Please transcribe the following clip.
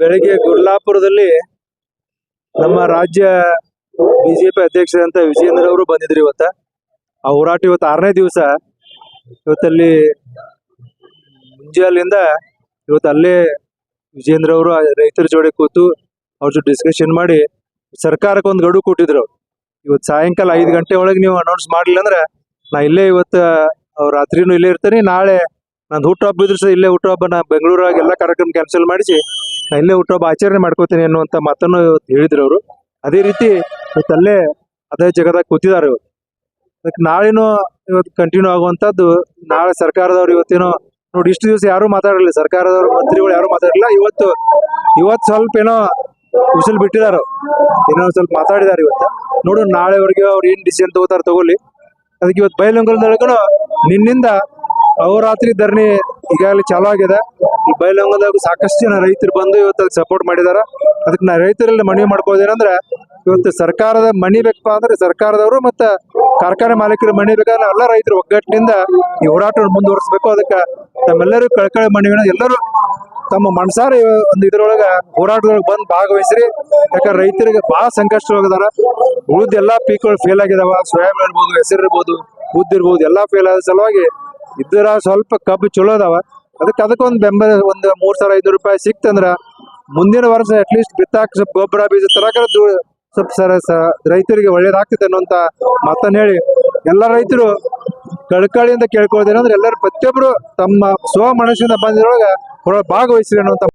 ಬೆಳಗ್ಗೆ ಗುರ್ಲಾಪುರದಲ್ಲಿ ನಮ್ಮ ರಾಜ್ಯ ಬಿಜೆಪಿ ಅಧ್ಯಕ್ಷರಂತ ವಿಜೇಂದ್ರ ಅವರು ಬಂದಿದ್ರು ಇವತ್ತ. ಆ ಹೋರಾಟ ಇವತ್ತು ಆರನೇ ದಿವಸ. ಇವತ್ತಲ್ಲಿ ಮುಂಜಾಲಿಂದ ಇವತ್ತು ಅಲ್ಲೇ ವಿಜೇಂದ್ರ ಅವರು ರೈತರ ಜೋಡಿ ಕೂತು ಅವ್ರ ಜೊತೆ ಡಿಸ್ಕಷನ್ ಮಾಡಿ ಸರ್ಕಾರಕ್ಕೆ ಒಂದು ಗಡುವು ಕೊಟ್ಟಿದ್ರು. ಇವತ್ತು ಸಾಯಂಕಾಲ ಐದು ಗಂಟೆ ಒಳಗೆ ನೀವು ಅನೌನ್ಸ್ ಮಾಡಲಿಲ್ಲ ಅಂದ್ರೆ ನಾ ಇಲ್ಲೇ ಇವತ್ತು ಅವ್ರ ರಾತ್ರಿನೂ ಇಲ್ಲೇ ಇರ್ತೀನಿ. ನಾಳೆ ನಂದು ಹುಟ್ಟುಹಬ್ಬ ಇದ್ರೆ ಸಹ ಇಲ್ಲೇ ಹುಟ್ಟುಹಬ್ಬ ನಾ ಬೆಂಗಳೂರಾಗೆಲ್ಲ ಕಾರ್ಯಕ್ರಮ ಕ್ಯಾನ್ಸಲ್ ಮಾಡಿಸಿ ಇಲ್ಲೇ ಹುಟ್ಟೊಬ್ಬ ಆಚರಣೆ ಮಾಡ್ಕೋತೀನಿ ಅನ್ನುವಂಥ ಮಾತನ್ನು ಹೇಳಿದ್ರು ಅವರು. ಅದೇ ರೀತಿ ಇವತ್ತು ಅಲ್ಲೇ ಅದೇ ಜಗದಾಗ ಕೂತಿದ್ದಾರೆ ಇವತ್ತು ಅದಕ್ಕೆ ನಾಳೆನೂ ಇವತ್ತು ಕಂಟಿನ್ಯೂ ಆಗುವಂಥದ್ದು ನಾಳೆ ಸರ್ಕಾರದವ್ರು ಇವತ್ತೇನೋ ನೋಡಿ ಇಷ್ಟು ದಿವಸ ಯಾರು ಮಾತಾಡಲಿಲ್ಲ. ಸರ್ಕಾರದವ್ರು, ಮಂತ್ರಿಗಳು ಯಾರು ಮಾತಾಡಲಿಲ್ಲ. ಇವತ್ತು ಇವತ್ತು ಸ್ವಲ್ಪ ಏನೋ ಉಸಿಲ್ ಬಿಟ್ಟಿದ್ದಾರೆ ಏನೋ ಸ್ವಲ್ಪ ಮಾತಾಡಿದಾರೆ ಇವತ್ತು. ನೋಡು ನಾಳೆವರೆಗೆ ಅವ್ರು ಏನ್ ಡಿಸಿಷನ್ ತಗೋತಾರ ತಗೊಳ್ಳಿ. ಅದಕ್ಕೆ ಇವತ್ತು ಬೈಲಂಗಲದೊಳಗನು ನಿನ್ನಿಂದ ಅವರಾತ್ರಿ ಧರಣಿ ಈಗಾಗಲೇ ಚಾಲು ಆಗಿದೆ. ಈ ಬೈಲಂಗದಾಗ ಸಾಕಷ್ಟು ಜನ ರೈತರು ಬಂದು ಇವತ್ತು ಸಪೋರ್ಟ್ ಮಾಡಿದಾರ. ಅದಕ್ಕೆ ನಾ ರೈತರಲ್ಲಿ ಮನವಿ ಮಾಡ್ಕೋದೇನಂದ್ರೆ ಇವತ್ತು ಸರ್ಕಾರದ ಮನಿ ಬೇಕಪ್ಪ ಅಂದ್ರೆ ಸರ್ಕಾರದವರು ಮತ್ತೆ ಕಾರ್ಖಾನೆ ಮಾಲೀಕರು ಮನಿ ಬೇಕಾದ್ರೆ ಎಲ್ಲ ರೈತರು ಒಗ್ಗಟ್ಟಿನಿಂದ ಈ ಹೋರಾಟ ಮುಂದುವರಿಸಬೇಕು. ಅದಕ್ಕೆ ತಮ್ಮೆಲ್ಲರೂ ಕಳ್ಕಳಿ ಮನವಿನ ಎಲ್ಲರೂ ತಮ್ಮ ಮನಸಾರ ಒಂದು ಇದ್ರೊಳಗೆ ಹೋರಾಟದೊಳಗೆ ಬಂದು ಭಾಗವಹಿಸ್ರಿ. ಯಾಕಂದ್ರೆ ರೈತರಿಗೆ ಬಹಳ ಸಂಕಷ್ಟ ಹೋಗಿದಾರ ಉಳಿದ ಎಲ್ಲಾ ಪೀಕ್ಗಳು ಫೇಲ್ ಆಗಿದಾವ. ಸ್ವಯಂ ಇರ್ಬೋದು ಹೆಸರು ಇರ್ಬೋದು ಉದ್ದ ಇರ್ಬೋದು ಎಲ್ಲಾ ಫೇಲ್ ಆದ ಸಲುವಾಗಿ ಇದ್ದರ ಸ್ವಲ್ಪ ಕಬ್ಬು ಚಲೋ ಅದಾವ ಅದಕ್ಕೆ ಅದಕ್ಕೊಂದು ಬೆಂಬಲ, ಒಂದು ಮೂರ್ ಸಾವಿರ ಐನೂರು ರೂಪಾಯಿ ಸಿಕ್ತಂದ್ರ ಮುಂದಿನ ವರ್ಷ ಅಟ್ಲೀಸ್ಟ್ ಬಿತ್ತಾಕ ಸ್ವಲ್ಪ ಗೊಬ್ಬರ ಬೀಜ ತರಕ ಸ್ವಲ್ಪ ಸರ ರೈತರಿಗೆ ಒಳ್ಳೇದಾಗ್ತದೆ ಅನ್ನುವಂತ ಮಾತನ್ನ ಹೇಳಿ. ಎಲ್ಲ ರೈತರು ಕಳ್ಕಳಿಯಿಂದ ಕೇಳ್ಕೊಳ್ದೇನಂದ್ರೆ ಎಲ್ಲರೂ ಪ್ರತಿಯೊಬ್ರು ತಮ್ಮ ಸ್ವ ಮನಸ್ಸಿಂದ ಬಂದಿರೋಗ ಭಾಗವಹಿಸ್ರಿ ಅನ್ನುವಂತ